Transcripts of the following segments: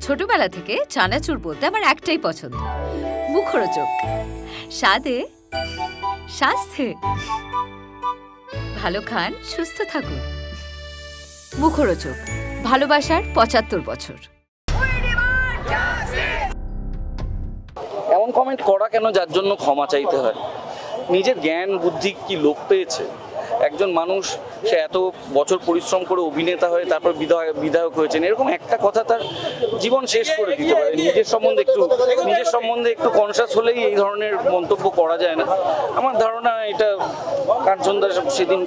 ছোটবেলা থেকে চানাচুর বলতে আমার একটাই পছন্দ। মুখরোচক। স্বাদে, স্বাস্থ্যে। ভালো খান, সুস্থ থাকুন। মুখরোচক। ভালোবাসার পঁচাত্তর বছর। এমন কমেন্ট করা কেন যার জন্য ক্ষমা চাইতে হয়? নিজের জ্ঞান, বুদ্ধি কি লোপ পেয়েছে? একজন মানুষ, সে এত বছর পরিশ্রম করে অভিনেতা হয়ে তারপর বিধায়ক বিধায়ক হয়েছেন, এরকম একটা কথা তার জীবন শেষ করে দিতে পারে। নিজের সম্বন্ধে একটু, নিজের সম্বন্ধে একটু কনসাস হলেই এই ধরনের মন্তব্য করা যায় না। আমার ধারণা এটা কাঞ্চনদা সেদিন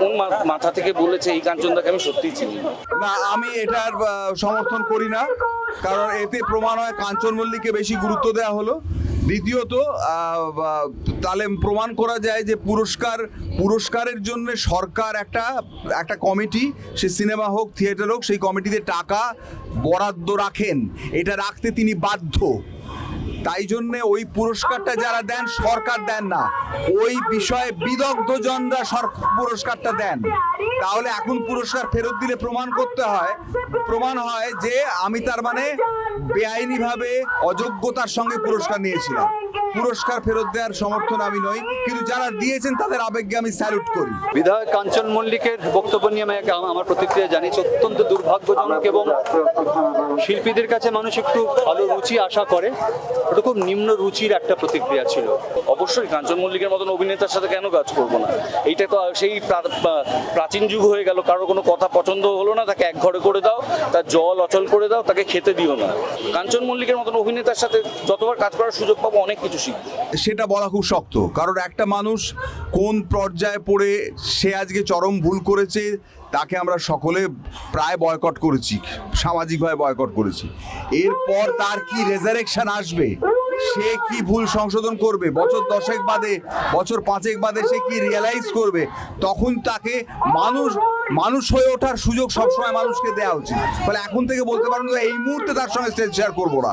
কোন মাথা থেকে বলেছে, এই কাঞ্চনদাকে আমি সত্যিই চিনি না। আমি এটার সমর্থন করি না। কারণ এতে প্রমাণ হয় কাঞ্চন মল্লিককে বেশি গুরুত্ব দেওয়া হলো। দ্বিতীয়ত তাহলে প্রমাণ করা যায় যে পুরস্কার, পুরস্কারের জন্য সরকার একটা একটা কমিটি, সে সিনেমা হোক, থিয়েটার হোক, সেই কমিটিতে টাকা বরাদ্দ রাখেন। এটা রাখতে তিনি বাধ্য। তাই জন্য ওই পুরস্কারটা যারা দেন, সরকার দেন না। ওই বিষয়ে বিদগ্ধজনরা পুরস্কারটা দেন। তাহলে এখন পুরস্কার ফেরত দিলে প্রমাণ করতে হয়। প্রমাণ হয় যে আমি তার মানে বেআইনিভাবে অযোগ্যতার সঙ্গে পুরস্কার নিয়েছিলাম। পুরস্কার ফেরত দেওয়ার সমর্থন আমি নই, কিন্তু যারা দিয়েছেন তাদের আবেগকে আমি স্যালুট করি। বিধায়ক কাঞ্চন মল্লিকের বক্তব্য নিয়ে আমি, আমার প্রতিক্রিয়া জানিয়েছি। অত্যন্ত দুর্ভাগ্যজনক এবং শিল্পীদের কাছে মানুষ একটু ভালো রুচি আশা করে। ওটা খুব নিম্ন রুচির একটা প্রতিক্রিয়া ছিল। অবশ্যই কাঞ্চন মল্লিকের মতন অভিনেতার সাথে কেন কাজ করব না? এইটা তো সেই প্রা- প্রা- প্রাচীন যুগ হয়ে গেল। কারও কোনো কথা পছন্দ হলো না তাকে এক ঘরে করে দাও তার জল অচল করে দাও তাকে খেতে দিও না। কাঞ্চন মল্লিকের মতন অভিনেতার সাথে যতবার কাজ করার সুযোগ পাবো অনেক কিছু শিখব। সেটা বলা খুব শক্ত। কারণ একটা মানুষ কোন পর্যায়ে পড়ে সে আজকে চরম ভুল করেছে, তাকে আমরা সকলে প্রায় বয়কট করেছি, সামাজিকভাবে বয়কট করেছি। এরপর তার কি রেজারেকশন আসবে? সে কি ভুল সংশোধন করবে? বছর দশেক বাদে, বছর পাঁচেক বাদে সে কি রিয়েলাইজ করবে? তখন তাকে মানুষ মানুষ হয়ে ওঠার সুযোগ সবসময় মানুষকে দেওয়া উচিত। ফলে এখন থেকে বলতে পারেন এই মুহূর্তে তার সঙ্গে স্টেজ শেয়ার করব না।